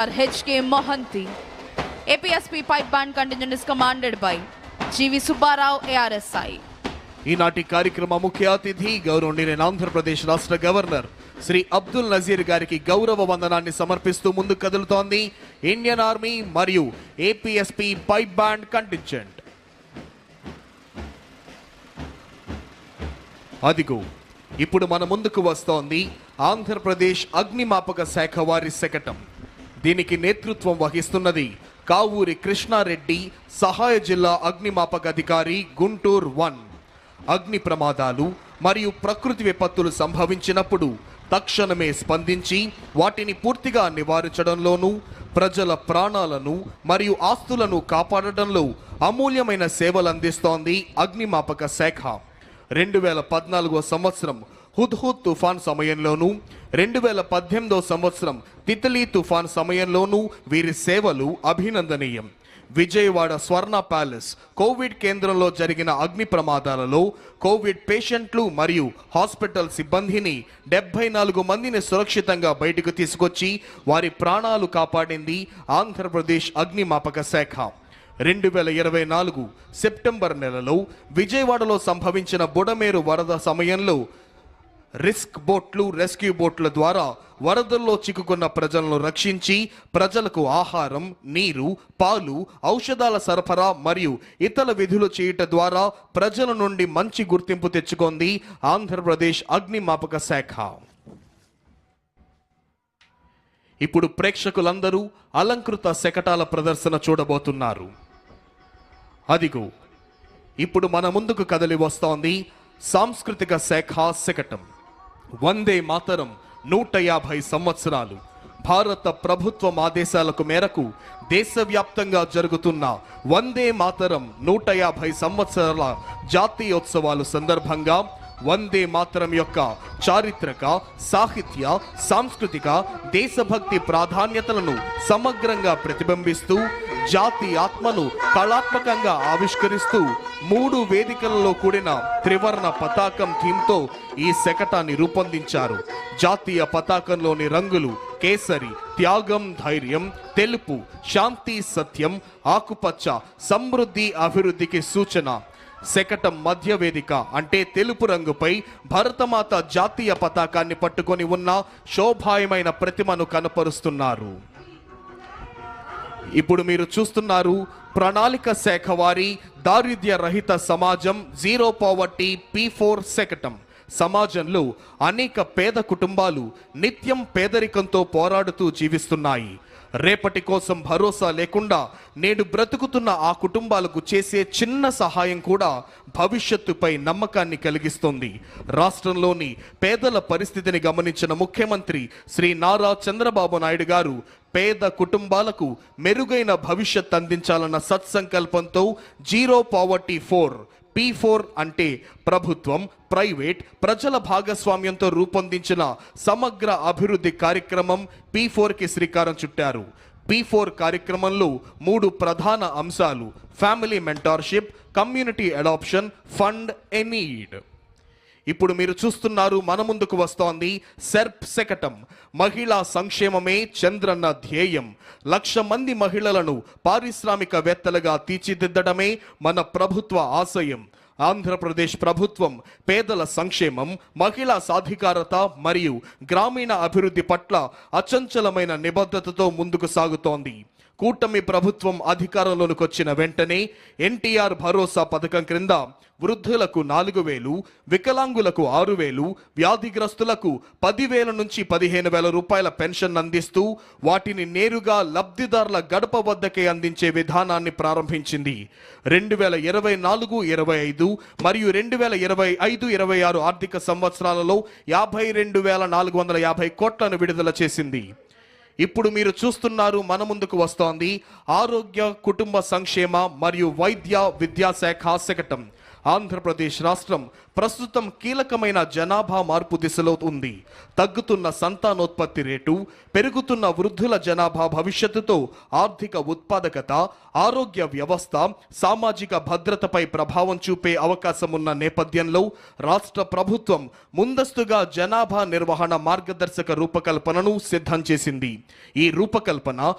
H.K. Mohanty. APSP pipe band contingent is commanded by G.V. Subbarao, ARSI. ఈనాటి కార్యక్రమ ముఖ్య అతిథి గౌరవనీయులైన ఆంధ్రప్రదేశ్ రాష్ట్ర గవర్నర్ శ్రీ అబ్దుల్ నజీర్ గారికి గౌరవ వందనాన్ని సమర్పిస్తూ ముందు కదులుతోంది ఇండియన్ ఆర్మీ మరియు ఏపీఎస్పీ పైప్ బ్యాండ్ కంటింజెంట్ అదిగో ఇప్పుడు మన ముందుకు వస్తోంది ఆంధ్రప్రదేశ్ అగ్నిమాపక శాఖ వారి శకటం దీనికి నేతృత్వం వహిస్తున్నది కావూరి కృష్ణారెడ్డి సహాయ జిల్లా అగ్నిమాపక అధికారి గుంటూరు వన్. అగ్ని ప్రమాదాలు మరియు ప్రకృతి విపత్తులు సంభవించినప్పుడు తక్షణమే స్పందించి వాటిని పూర్తిగా నివారించడంలోనూ ప్రజల ప్రాణాలను మరియు ఆస్తులను కాపాడడంలో అమూల్యమైన సేవలు అందిస్తోంది అగ్నిమాపక శాఖ. రెండు వేల పద్నాలుగో సంవత్సరం హుద్హుద్ తుఫాన్ సమయంలోనూ రెండు వేల పద్దెనిమిదో సంవత్సరం తితలీ తుఫాన్ సమయంలోనూ వీరి సేవలు అభినందనీయం. విజయవాడ స్వర్ణ ప్యాలెస్ కోవిడ్ కేంద్రంలో జరిగిన అగ్ని ప్రమాదాలలో కోవిడ్ పేషెంట్లు మరియు హాస్పిటల్ సిబ్బందిని డెబ్బై నాలుగు మందిని సురక్షితంగా బయటకు తీసుకొచ్చి వారి ప్రాణాలు కాపాడింది ఆంధ్రప్రదేశ్ అగ్నిమాపక శాఖ. రెండు వేల ఇరవై నాలుగు సెప్టెంబర్ నెలలో విజయవాడలో సంభవించిన బుడమేరు వరద సమయంలో రిస్క్ బోట్లు రెస్క్యూ బోట్ల ద్వారా వరదల్లో చిక్కుకున్న ప్రజలను రక్షించి ప్రజలకు ఆహారం నీరు పాలు ఔషధాల సరఫరా మరియు ఇతర విధులు చేయుట ద్వారా ప్రజల నుండి మంచి గుర్తింపు తెచ్చుకుంది ఆంధ్రప్రదేశ్ అగ్నిమాపక శాఖ. ఇప్పుడు ప్రేక్షకులందరూ అలంకృత శకటాల ప్రదర్శన చూడబోతున్నారు. అదిగో ఇప్పుడు మన ముందుకు కదలి వస్తోంది సాంస్కృతిక శాఖ శకటం. వందే మాతరం నూట యాభై సంవత్సరాలు. భారత ప్రభుత్వం ఆదేశాలకు మేరకు దేశవ్యాప్తంగా జరుగుతున్న వందే మాతరం నూట యాభై సంవత్సరాల జాతీయోత్సవాలు సందర్భంగా వందే మాతరం యొక్క చారిత్రక సాహిత్య సాంస్కృతిక దేశభక్తి ప్రాధాన్యతలను సమగ్రంగా ప్రతిబింబిస్తూ జాతి ఆత్మను కళాత్మకంగా ఆవిష్కరిస్తూ మూడు వేదికలలో కూడిన త్రివర్ణ పతాకం థీమ్తో ఈ శకటాన్ని రూపొందించారు. జాతీయ పతాకంలోని రంగులు కేసరి త్యాగం ధైర్యం తెలుపు శాంతి సత్యం ఆకుపచ్చ సమృద్ధి అభివృద్ధికి సూచన శకటం మధ్య వేదిక అంటే తెలుపు రంగుపై భరతమాత జాతీయ పతాకాన్ని పట్టుకొని ఉన్న శోభాయమైన ప్రతిమను కనపరుస్తున్నారు. ఇప్పుడు మీరు చూస్తున్నారు ప్రణాళిక శాఖ వారి దారిద్ర్య రహిత సమాజం జీరో పావర్టీ పీ ఫోర్ శకటం సమాజంలో అనేక పేద కుటుంబాలు నిత్యం పేదరికంతో పోరాడుతూ జీవిస్తున్నాయి. రేపటి కోసం భరోసా లేకుండా నేడు బ్రతుకుతున్న ఆ కుటుంబాలకు చేసే చిన్న సహాయం కూడా భవిష్యత్తుపై నమ్మకాన్ని కలిగిస్తుంది. రాష్ట్రంలోని పేదల పరిస్థితిని గమనించిన ముఖ్యమంత్రి శ్రీ నారా చంద్రబాబు నాయుడు గారు పేద కుటుంబాలకు మెరుగైన భవిష్యత్ అందించాలన్న సత్సంకల్పంతో zero poverty four P four అంటే ప్రభుత్వం ప్రైవేట్ ప్రజల భాగస్వామ్యంతో రూపొందించిన సమగ్ర అభివృద్ధి కార్యక్రమం పీ ఫోర్కి శ్రీకారం చుట్టారు. పీ ఫోర్ కార్యక్రమంలో మూడు ప్రధాన అంశాలు family mentorship community adoption fund ఎనీడ్ ఇప్పుడు మీరు చూస్తున్నారు మన ముందుకు వస్తోంది సెర్ప్ శకటం. మహిళా సంక్షేమమే చంద్రన్న ధ్యేయం. లక్ష మంది మహిళలను పారిశ్రామికవేత్తలుగా తీర్చిదిద్దడమే మన ప్రభుత్వ ఆశయం. ఆంధ్రప్రదేశ్ ప్రభుత్వం పేదల సంక్షేమం మహిళా సాధికారత మరియు గ్రామీణ అభివృద్ధి పట్ల అచంచలమైన నిబద్ధతతో ముందుకు సాగుతోంది. కూటమి ప్రభుత్వం అధికారంలోకి వచ్చిన వెంటనే ఎన్టీఆర్ భరోసా పథకం క్రింద వృద్ధులకు నాలుగు వేలు వికలాంగులకు ఆరు వేలు వ్యాధిగ్రస్తులకు పదివేల నుంచి పదిహేను వేల రూపాయల పెన్షన్ అందిస్తూ వాటిని నేరుగా లబ్ధిదారుల గడప వద్దకే అందించే విధానాన్ని ప్రారంభించింది. రెండు వేల ఇరవై నాలుగు ఇరవై ఐదు మరియు రెండు వేల ఇరవై ఐదు ఇరవై ఆరు ఆర్థిక సంవత్సరాలలో యాభై రెండు వేల నాలుగు వందల యాభై కోట్లను విడుదల చేసింది. ఇప్పుడు మీరు చూస్తున్నారు మన ముందుకు వస్తోంది ఆరోగ్య కుటుంబ సంక్షేమ మరియు వైద్య విద్యాశాఖ శకటం. ఆంధ్రప్రదేశ్ రాష్ట్రం ప్రస్తుతం కీలకమైన జనాభా మార్పు దిశలో ఉంది. తగ్గుతున్న సంతానోత్పత్తి రేటు పెరుగుతున్న వృద్ధుల జనాభా భవిష్యత్తుతో ఆర్థిక ఉత్పాదకత ఆరోగ్య వ్యవస్థ సామాజిక భద్రతపై ప్రభావం చూపే అవకాశం ఉన్న నేపథ్యంలో రాష్ట్ర ప్రభుత్వం ముందస్తుగా జనాభా నిర్వహణ మార్గదర్శక రూపకల్పనను సిద్ధం చేసింది. ఈ రూపకల్పన